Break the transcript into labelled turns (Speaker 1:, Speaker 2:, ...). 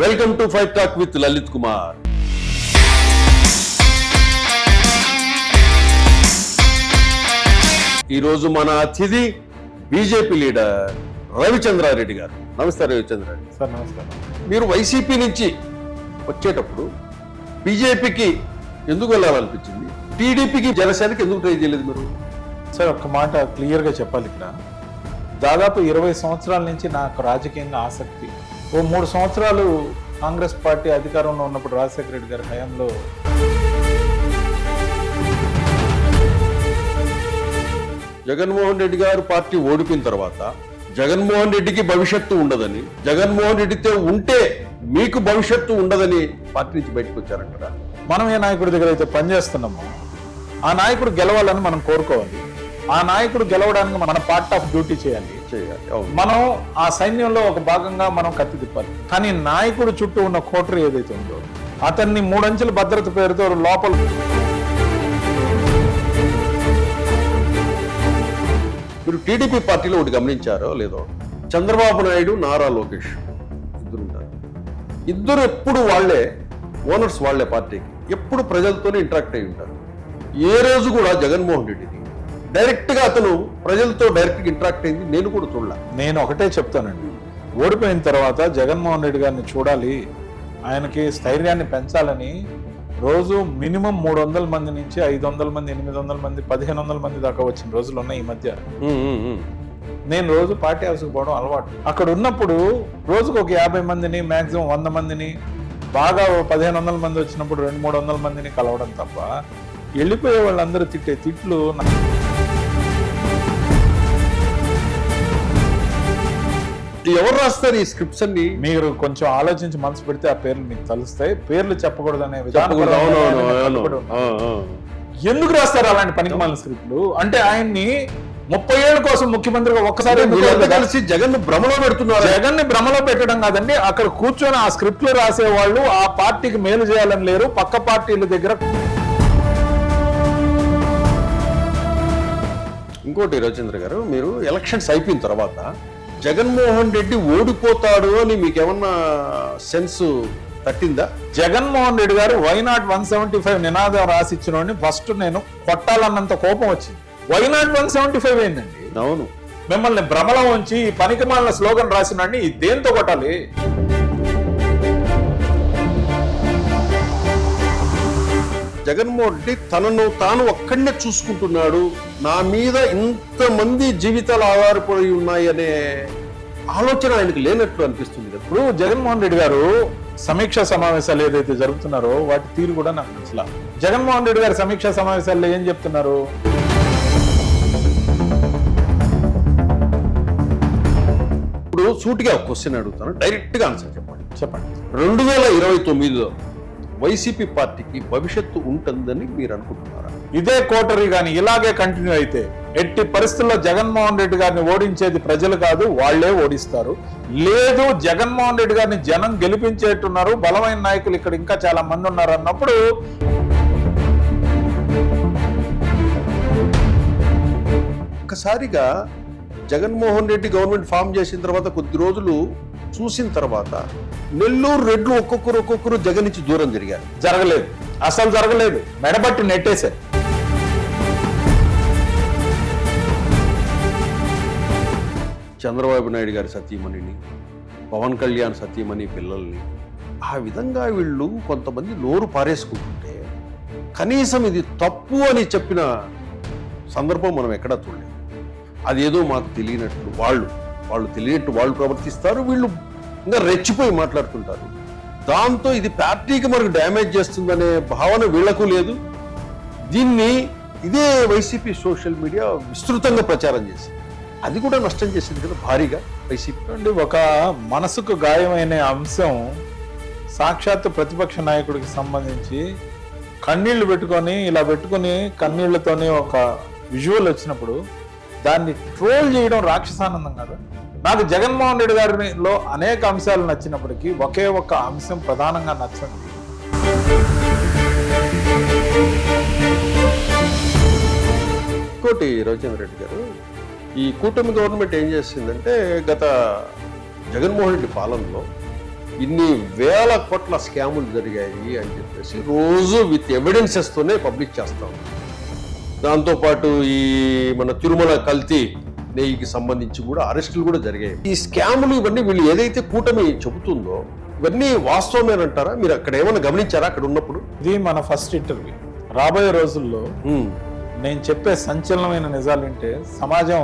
Speaker 1: Welcome to fight talk with Lalith Kumar. ఈరోజు మన అతిథి బీజేపీ లీడర్ రవిచంద్రారెడ్డి గారు. నమస్తే రవిచంద్రారెడ్డి.
Speaker 2: సార్ నమస్కారం.
Speaker 1: మీరు వైసీపీ నుంచి వచ్చేటప్పుడు బీజేపీకి ఎందుకు వెళ్ళాలనిపించింది? టీడీపీకి జనసేనకి ఎందుకు ట్రై చేయలేదు మీరు?
Speaker 2: సార్ ఒక మాట క్లియర్గా చెప్పాలి ఇక్కడ. దాదాపు ఇరవై సంవత్సరాల నుంచి నాకు రాజకీయంగా ఆసక్తి. ఓ మూడు సంవత్సరాలు కాంగ్రెస్ పార్టీ అధికారంలో ఉన్నప్పుడు రాజశేఖర రెడ్డి గారి హయాంలో
Speaker 1: జగన్మోహన్ రెడ్డి గారు పార్టీ ఓడిపోయిన తర్వాత జగన్మోహన్ రెడ్డికి భవిష్యత్తు ఉండదని జగన్మోహన్ రెడ్డితో ఉంటే మీకు భవిష్యత్తు ఉండదని పార్టీ నుంచి బయటకు వచ్చారంటారా?
Speaker 2: మనం ఏ నాయకుడి దగ్గర అయితే పనిచేస్తున్నామో ఆ నాయకుడు గెలవాలని మనం కోరుకోవాలి. ఆ నాయకుడు గెలవడానికి మన పార్ట్ ఆఫ్ డ్యూటీ చేయాలి.
Speaker 1: చేయాలి అవును.
Speaker 2: మనం ఆ సైన్యంలో ఒక భాగంగా మనం కత్తి తిప్పాలి. కానీ నాయకుడు చుట్టూ ఉన్న కోటరీ ఏదైతే ఉందో అతన్ని మూడంచెల భద్రత పేరుతో లోపల
Speaker 1: మీరు టీడీపీ పార్టీలో ఒకటి గమనించారో లేదో? చంద్రబాబు నాయుడు నారా లోకేష్ ఇద్దరు ఉంటారు ఇద్దరు ఎప్పుడు వాళ్ళే ఓనర్స్ వాళ్ళే పార్టీకి. ఎప్పుడు ప్రజలతోనే ఇంటరాక్ట్ అయి ఉంటారు. ఏ రోజు కూడా జగన్మోహన్ రెడ్డిని డైరెక్ట్గా అతను ప్రజలతో డైరెక్ట్గా ఇంటరాక్ట్ అయింది. నేను కూడా చూడలే.
Speaker 2: నేను ఒకటే చెప్తానండి. ఓడిపోయిన తర్వాత జగన్మోహన్ రెడ్డి గారిని చూడాలి. ఆయనకి స్థైర్యాన్ని పెంచాలని రోజు మినిమం మూడు వందల మంది నుంచి ఐదు వందల మంది ఎనిమిది వందల మంది పదిహేను వందల మంది దాకా వచ్చిన రోజులు ఉన్నాయి ఈ మధ్య. నేను రోజు పార్టీ హౌస్కి పోవడం అలవాటు. అక్కడ ఉన్నప్పుడు రోజుకు ఒక యాభై మందిని మాక్సిమం వంద మందిని బాగా పదిహేను వందల మంది వచ్చినప్పుడు రెండు మూడు వందల మందిని కలవడం తప్ప వెళ్ళిపోయే వాళ్ళందరూ తిట్టే తిట్లు నా-
Speaker 1: ఎవరు రాస్తారు ఈ స్క్రిప్ట్స్ అన్ని?
Speaker 2: మీరు కొంచెం ఆలోచించి మనసు పెడితే ఆ పేర్లు మీకు తలుస్తాయి. పేర్లు చెప్పకూడదనే
Speaker 1: చెప్పకూడదు. ఆ.
Speaker 2: ఎందుకు రాస్తారు అలాంటి పనికి మాలిన స్క్రిప్ట్లు అంటే ఆయన్ని ముప్పై ఏళ్ళ కోసం ముఖ్యమంత్రిగా ఒక్కసారి.
Speaker 1: కలిసి జగన్ భ్రమలో పెడుతున్నారు.
Speaker 2: జగన్ని భ్రమలో పెట్టడం కాదండి అక్కడ కూర్చొని ఆ స్క్రిప్ట్లు రాసే వాళ్ళు ఆ పార్టీకి మేలు చేయాలని లేరు. పక్క పార్టీల దగ్గర
Speaker 1: ఇంకోటి రవిచంద్ర గారు మీరు ఎలక్షన్స్ అయిపోయిన తర్వాత జగన్మోహన్ రెడ్డి ఓడిపోతాడు అని మీకు ఏమన్నా సెన్స్ తట్టిందా?
Speaker 2: జగన్మోహన్ రెడ్డి గారు వైనాట్ వన్ సెవెంటీ ఫైవ్ నినాదం రాసి ఇచ్చిన ఫస్ట్ నేను కొట్టాలన్నంత కోపం వచ్చింది. వైనాట్ వన్ సెవెంటీ ఫైవ్ ఏంటండి
Speaker 1: అవును.
Speaker 2: మిమ్మల్ని భ్రమలో ఉంచి ఈ పనికి మాలిన స్లోగన్ రాసినండి దేంతో కొట్టాలి?
Speaker 1: జగన్మోహన్ రెడ్డి తనను తాను ఒక్కడనే చూసుకుంటున్నాడు. నా మీద ఇంతమంది జీవితాలు ఆధారపడి ఉన్నాయి అనే ఆలోచన ఆయనకు లేనట్లు అనిపిస్తుంది.
Speaker 2: ఇప్పుడు జగన్మోహన్ రెడ్డి గారు సమీక్షా సమావేశాలు ఏదైతే జరుగుతున్నారో వాటి తీరు కూడా నాకు నచ్చలా. జగన్మోహన్ రెడ్డి గారి సమీక్షా సమావేశాల్లో ఏం చెప్తున్నారు?
Speaker 1: ఇప్పుడు సూటిగా ఒక క్వశ్చన్ అడుగుతాను. డైరెక్ట్గా ఆన్సర్ చెప్పండి.
Speaker 2: చెప్పండి.
Speaker 1: రెండు వేల ఇరవై తొమ్మిదిలో వైసీపీ పార్టీకి భవిష్యత్తు ఉంటుందని మీరు అనుకుంటున్నారా?
Speaker 2: ఇదే కోటరీ గాని ఇలాగే కంటిన్యూ అయితే ఎట్టి పరిస్థితుల్లో జగన్మోహన్ రెడ్డి గారిని ఓడించేది ప్రజలు కాదు వాళ్ళే ఓడిస్తారు. లేదు జగన్మోహన్ రెడ్డి గారిని జనం గెలిపించేట్టున్నారు బలమైన నాయకులు ఇక్కడ ఇంకా చాలా మంది ఉన్నారు అన్నప్పుడు
Speaker 1: ఒక్కసారిగా జగన్మోహన్ రెడ్డి గవర్నమెంట్ ఫామ్ చేసిన తర్వాత కొద్ది రోజులు చూసిన తర్వాత నెల్లూరు రెడ్లు ఒక్కొక్కరు ఒక్కొక్కరు జగన్ నుంచి దూరం తిరిగారు.
Speaker 2: జరగలేదు. అసలు జరగలేదు. మెడబట్టి నెట్టేశారు.
Speaker 1: చంద్రబాబు నాయుడు గారి సతీమణిని పవన్ కళ్యాణ్ సతీమణి పిల్లల్ని ఆ విధంగా వీళ్ళు కొంతమంది నోరు పారేసుకుంటుంటే కనీసం ఇది తప్పు అని చెప్పిన సందర్భం మనం ఎక్కడా చూడలేదు. అదేదో మాకు తెలియనట్లు వాళ్ళు వాళ్ళు తెలియట్టు వాళ్ళు ప్రవర్తిస్తారు వీళ్ళు ఇంకా రెచ్చిపోయి మాట్లాడుతుంటారు దాంతో ఇది పార్టీకి మనకు డ్యామేజ్ చేస్తుందనే భావన వీళ్ళకు లేదు. దీన్ని ఇదే వైసీపీ సోషల్ మీడియా విస్తృతంగా ప్రచారం చేసింది. అది కూడా నష్టం చేసింది కదా భారీగా వైసీపీ.
Speaker 2: నుండి ఒక మనసుకు గాయమైన అంశం సాక్షాత్ ప్రతిపక్ష నాయకుడికి సంబంధించి కన్నీళ్ళు పెట్టుకొని ఇలా పెట్టుకొని కన్నీళ్ళతోనే ఒక విజువల్ వచ్చినప్పుడు దాన్ని ట్రోల్ చేయడం రాక్షసానందం కాదు. నాకు జగన్మోహన్ రెడ్డి గారిలో అనేక అంశాలు నచ్చినప్పటికీ ఒకే ఒక్క అంశం ప్రధానంగా నచ్చింది.
Speaker 1: ఇంకోటి రవిచంద్ర రెడ్డి గారు ఈ కూటమి గవర్నమెంట్ ఏం చేసిందంటే గత జగన్మోహన్ రెడ్డి పాలనలో ఇన్ని వేల కోట్ల స్కాములు జరిగాయి అని చెప్పేసి రోజు విత్ ఎవిడెన్సెస్తోనే పబ్లిక్ చేస్తాం దాంతోపాటు ఈ మన తిరుమల కల్తీ నెయ్యికి సంబంధించి కూడా అరెస్టులు కూడా జరిగాయి. ఈ స్కాములు ఇవన్నీ వీళ్ళు ఏదైతే కూటమి చెబుతుందో ఇవన్నీ వాస్తవమేనంటారా? మీరు అక్కడ ఏమైనా గమనించారా అక్కడ ఉన్నప్పుడు?
Speaker 2: ఇది మన ఫస్ట్ ఇంటర్వ్యూ. రాబోయే రోజుల్లో నేను చెప్పే సంచలనమైన నిజాలు వింటే సమాజం